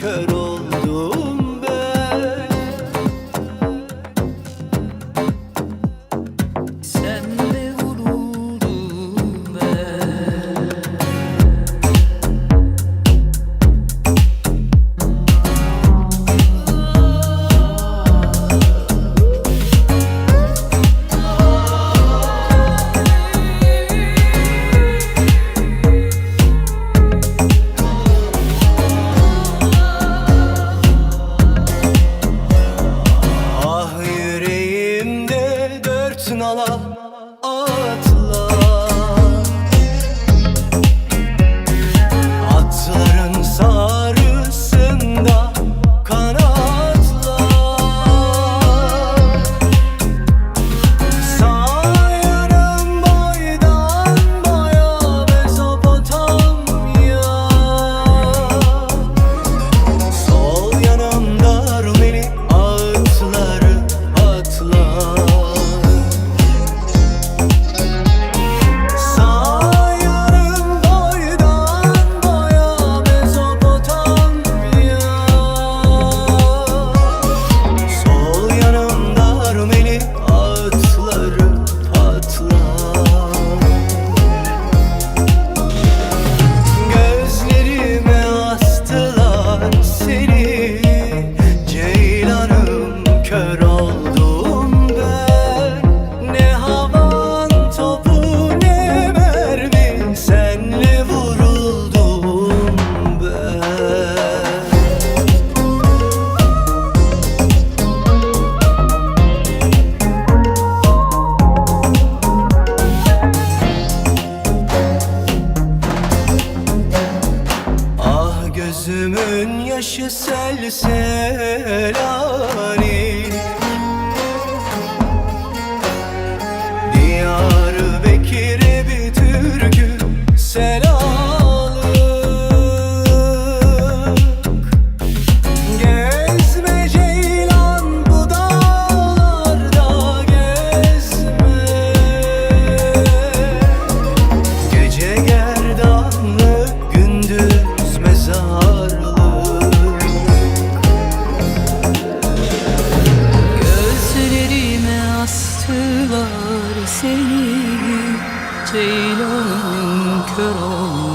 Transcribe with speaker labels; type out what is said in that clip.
Speaker 1: kör all seni yaşı sel selali Ceylan'ın kör olmuş.